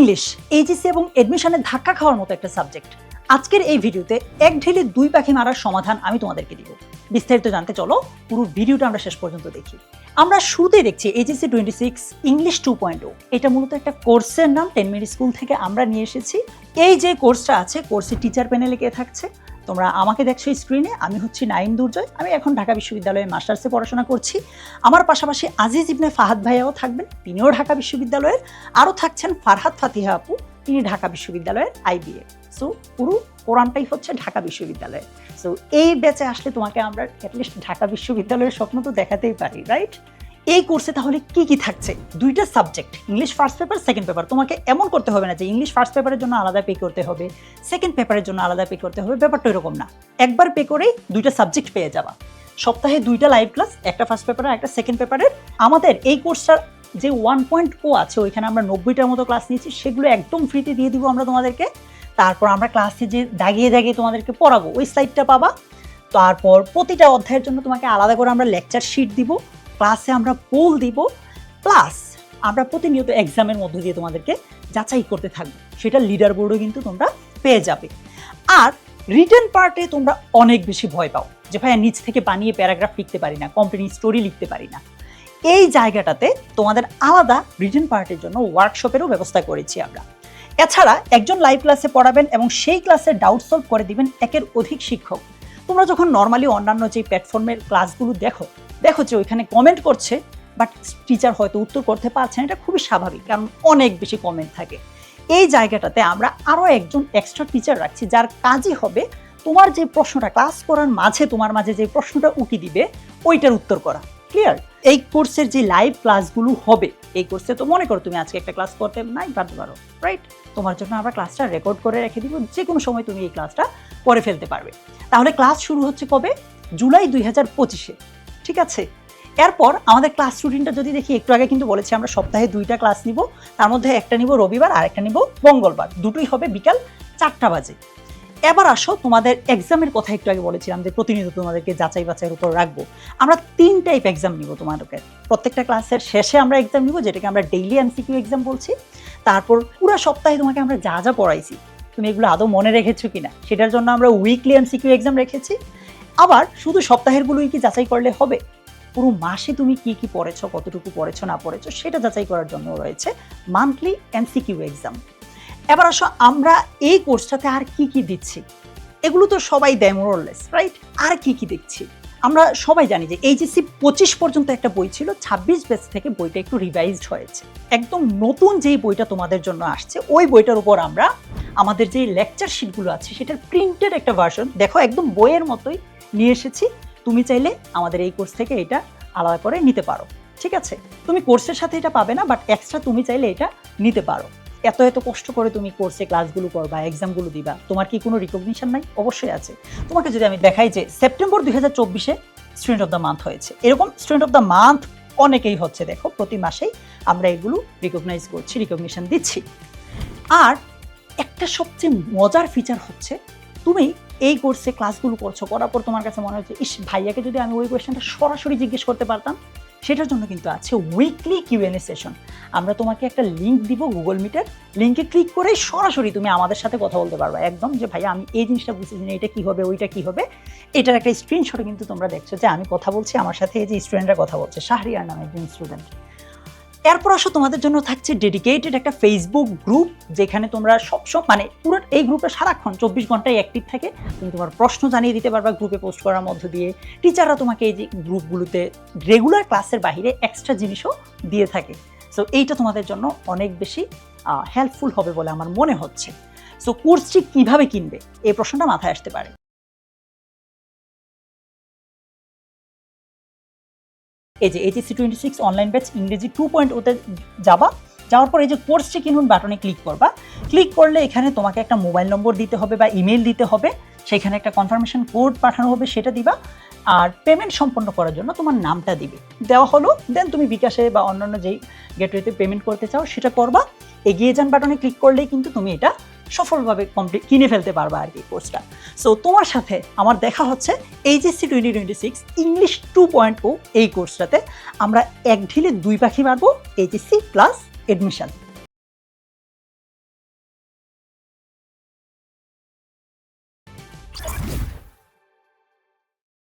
English HSC এবং এডমিশনে ধাক্কা খাওয়ার মতো একটা সাবজেক্ট আজকের এই ভিডিওতে এক ঢিলে দুই পাখি মারার সমাধান আমি তোমাদেরকে দিব। বিস্তারিত জানতে চলো, পুরো ভিডিওটা আমরা শেষ পর্যন্ত দেখি। আমরা শুরুতেই দেখছি HSC twenty six English two point o এটা মূলত একটা কোর্সের নাম টেন মিনিট স্কুল থেকে আমরা নিয়ে এসেছি। এই যে কোর্সটা আছে কোর্সের টিচার প্যানেলে কে থাকছে? তোমরা আমাকে দেখছ স্ক্রিনে আমি হচ্ছি নাইম দুর্জয়, আমি এখন ঢাকা বিশ্ববিদ্যালয়ে মাস্টার্সে পড়াশোনা করছি। আমার পাশাপাশি আজিজ ইবনে ফাহাদ ভাইয়াও থাকবেন, তিনিও ঢাকা বিশ্ববিদ্যালয়ের, আরও থাকছেন ফারহাদ ফাতিহা আপু, তিনি ঢাকা বিশ্ববিদ্যালয়ের আইবিএ সো পুরো কোরআনটাই হচ্ছে ঢাকা বিশ্ববিদ্যালয়ে। সো এই ব্যাচে আসলে তোমাকে আমরা অ্যাটলিস্ট ঢাকা বিশ্ববিদ্যালয়ের স্বপ্ন তো দেখাতেই পারি রাইট এই কোর্সে তাহলে কি কি থাকছে? দুইটা subject English first paper second paper তোমাকে এমন করতে হবে না যে ইংলিশ ফার্স্ট পেপারের জন্য আলাদা পে করতে হবে সেকেন্ড পেপারের জন্য আলাদা পে করতে হবে, ব্যাপারটা এরকম না। একবার পে করেই দুইটা সাবজেক্ট পেয়ে যাবা। সপ্তাহে দুইটা লাইভ ক্লাস একটা ফার্স্ট পেপার আর একটা সেকেন্ড পেপারের আমাদের এই কোর্সটার যে ওয়ান পয়েন্ট ও আছে, ওইখানে আমরা নব্বইটার মতো ক্লাস নিয়েছি, সেগুলো একদম ফ্রিতে দিয়ে দিব আমরা তোমাদেরকে। তারপর আমরা ক্লাসে যে দাগিয়ে দাগিয়ে তোমাদেরকে পড়াবো, ওই সাইডটা পাবা। তারপর প্রতিটা অধ্যায়ের জন্য তোমাকে আলাদা করে আমরা লেকচার শিট দিব। ক্লাসে আমরা পোল দিব প্লাস আমরা প্রতিনিয়ত এক্সামের মধ্য দিয়ে তোমাদেরকে যাচাই করতে থাকব। সেটা লিডার বোর্ডও কিন্তু তোমরা পেয়ে যাবে। আর রিটার্ন পার্টে তোমরা অনেক বেশি ভয় পাও যে, ভাইয়া, নিচ থেকে বানিয়ে প্যারাগ্রাফ লিখতে পারি না কোম্পানি স্টোরি লিখতে পারি না। এই জায়গাটাতে তোমাদের আলাদা রিটার্ন পার্টের জন্য ওয়ার্কশপেরও ব্যবস্থা করেছি আমরা। এছাড়া একজন লাইভ ক্লাসে পড়াবেন এবং সেই ক্লাসে ডাউট সলভ করে দিবেন একের অধিক শিক্ষক। তোমরা যখন নর্মালি অন্যান্য যে প্ল্যাটফর্মের ক্লাসগুলো দেখো দেখো যে ওইখানে কমেন্ট করছে বাট টিচার হয়তো উত্তর করতে পারছেন এটা খুবই স্বাভাবিক, কারণ অনেক বেশি কমেন্ট থাকে। এই জায়গাটাতে আমরা আরও একজন এক্সট্রা টিচার রাখছি, যার কাজই হবে তোমার যে প্রশ্নটা ক্লাস করার মাঝে, তোমার মাঝে যে প্রশ্নটা উঠি দিবে, ওইটার উত্তর করা। ক্লিয়ার এই কোর্সের যে লাইভ ক্লাসগুলো হবে, এই কোর্সে তো মনে করো তুমি আজকে একটা ক্লাস করতে নাই পারতে পারো রাইট তোমার জন্য আমরা ক্লাসটা রেকর্ড করে রেখে দিব যে কোনো সময় তুমি এই ক্লাসটা করে ফেলতে পারবে। তাহলে ক্লাস শুরু হচ্ছে কবে? জুলাই দুই হাজার পঁচিশে। ঠিক আছে? এরপর আমাদের ক্লাস রুটিনটা যদি দেখি, একটু আগে কিন্তু বলেছি আমরা সপ্তাহে দুইটা ক্লাস নিব। তার মধ্যে একটা নিব রবিবার, আর একটা নিব মঙ্গলবার। দুটোই হবে বিকাল চারটা বাজে। এবার আসো তোমাদের এক্সামের কথা একটু আগে বলেছিলাম যে প্রতিনিয়ত তোমাদেরকে যাচাই বাছাইয়ের উপর রাখব। আমরা তিন টাইপ এক্সাম নিব তোমাদেরকে। প্রত্যেকটা ক্লাসের শেষে আমরা এক্সাম নিব, যেটাকে আমরা ডেইলি এমসিকিউ এক্সাম বলছি। তারপর পুরো সপ্তাহে তোমাকে আমরা যা যা পড়াইছি, তুমি এগুলো আদৌ মনে রেখেছো কিনা, সেটার জন্য আমরা উইকলি এমসিকিউ এক্সাম রেখেছি। আবার শুধু সপ্তাহেরগুলোই কি যাচাই করলে হবে? পুরো মাসে তুমি কি কি পড়েছ, কতটুকু পড়েছো, না পড়েছ, সেটা যাচাই করার জন্য রয়েছে মান্থলি এমসিকিউ এক্সাম এবার আসো আমরা এই কোর্সটাতে আর কি কি দিচ্ছি? এগুলো তো সবাই দেয় মোরলেস রাইট আর কি কি দেখছি? আমরা সবাই জানি যে এইচএসসি পঁচিশ পর্যন্ত একটা বই ছিল, ছাব্বিশ বেস থেকে বইটা একটু রিভাইজড হয়েছে। একদম নতুন যেই বইটা তোমাদের জন্য আসছে, ওই বইটার উপর আমরা আমাদের যে লেকচার শিটগুলো আছে, সেটার প্রিন্টেড একটা ভার্সন দেখো একদম বইয়ের মতোই নিয়ে এসেছি। তুমি চাইলে আমাদের এই কোর্স থেকে এটা আলাদা করে নিতে পারো। ঠিক আছে? তুমি কোর্সের সাথে এটা পাবে না বাট এক্সট্রা তুমি চাইলে এটা নিতে পারো। এত এত কষ্ট করে তুমি কোর্সে ক্লাসগুলো করবা এক্সামগুলো দিবা, তোমার কি কোনো রিকগনিশন নাই? অবশ্যই আছে। তোমাকে যদি আমি দেখাই যে সেপ্টেম্বর দুই হাজার চব্বিশে স্টুডেন্ট অফ দ্য মান্থ হয়েছে। এরকম স্টুডেন্ট অফ দ্য মান্থ অনেকেই হচ্ছে, দেখো, প্রতি মাসেই আমরা এগুলো রিকগনাইজ করছি রিকগনিশন দিচ্ছি। আর একটা সবচেয়ে মজার ফিচার হচ্ছে, তুমি এই কোর্সে ক্লাসগুলো করছ, করার পর তোমার কাছে মনে হচ্ছে, ইস, ভাইয়াকে যদি আমি ওই কোয়েশ্চেনটা সরাসরি জিজ্ঞেস করতে পারতাম? সেটার জন্য কিন্তু আছে উইকলি কিউএনএ সেশন আমরা তোমাকে একটা লিঙ্ক দিব গুগল মিটের লিঙ্কে ক্লিক করেই সরাসরি তুমি আমাদের সাথে কথা বলতে পারবে। একদম যে, ভাইয়া, আমি এই জিনিসটা বুঝতেছি না এটা কী হবে, ওইটা কী হবে? এটার একটা স্ক্রিনশটে কিন্তু তোমরা দেখছ যে, আমি কথা বলছি, আমার সাথে এই যে স্টুডেন্টরা কথা বলছে, শাহরিয়ার নামে একজন স্টুডেন্ট এরপর আসো, তোমাদের জন্য থাকছে ডেডিকেটেড একটা ফেসবুক গ্রুপ যেখানে তোমরা সবসময় মানে পুরো এই গ্রুপে সারাক্ষণ চব্বিশ ঘন্টায় অ্যাক্টিভ থাকে। তুমি তোমার প্রশ্ন জানিয়ে দিতে পারবা গ্রুপে পোস্ট করার মধ্য দিয়ে। টিচাররা তোমাকে এই যে গ্রুপগুলোতে রেগুলার ক্লাসের বাইরে এক্সট্রা জিনিসও দিয়ে থাকে। সো এইটা তোমাদের জন্য অনেক বেশি হেল্পফুল হবে বলে আমার মনে হচ্ছে। সো কোর্সটি কীভাবে কিনবে? এই প্রশ্নটা মাথায় আসতে পারে। এই যে HSC twenty six online batch ইংরেজি টু পয়েন্ট ওতে যাবা। যাওয়ার পর এই যে কোর্সটি কিনুন বাটনে ক্লিক করবা। ক্লিক করলে এখানে তোমাকে একটা মোবাইল নম্বর দিতে হবে বা ইমেল দিতে হবে। সেখানে একটা কনফার্মেশন কোড পাঠানো হবে, সেটা দিবা। আর পেমেন্ট সম্পন্ন করার জন্য তোমার নামটা দিবে। দেওয়া হলো দেন তুমি বিকাশে বা অন্যান্য যেই গেটওয়েতে পেমেন্ট করতে চাও, সেটা করবা। এগিয়ে যান বাটনে ক্লিক করলেই কিন্তু তুমি এটা সফলভাবে কমপ্লিট কিনে ফেলতে পারবা আর কি কোর্সটা সো তোমার সাথে আমার দেখা হচ্ছে HSC twenty twenty six English two point o এই কোর্সটাতে আমরা এক ঢিলে দুই পাখি মারবো এইচএসসি প্লাস এডমিশন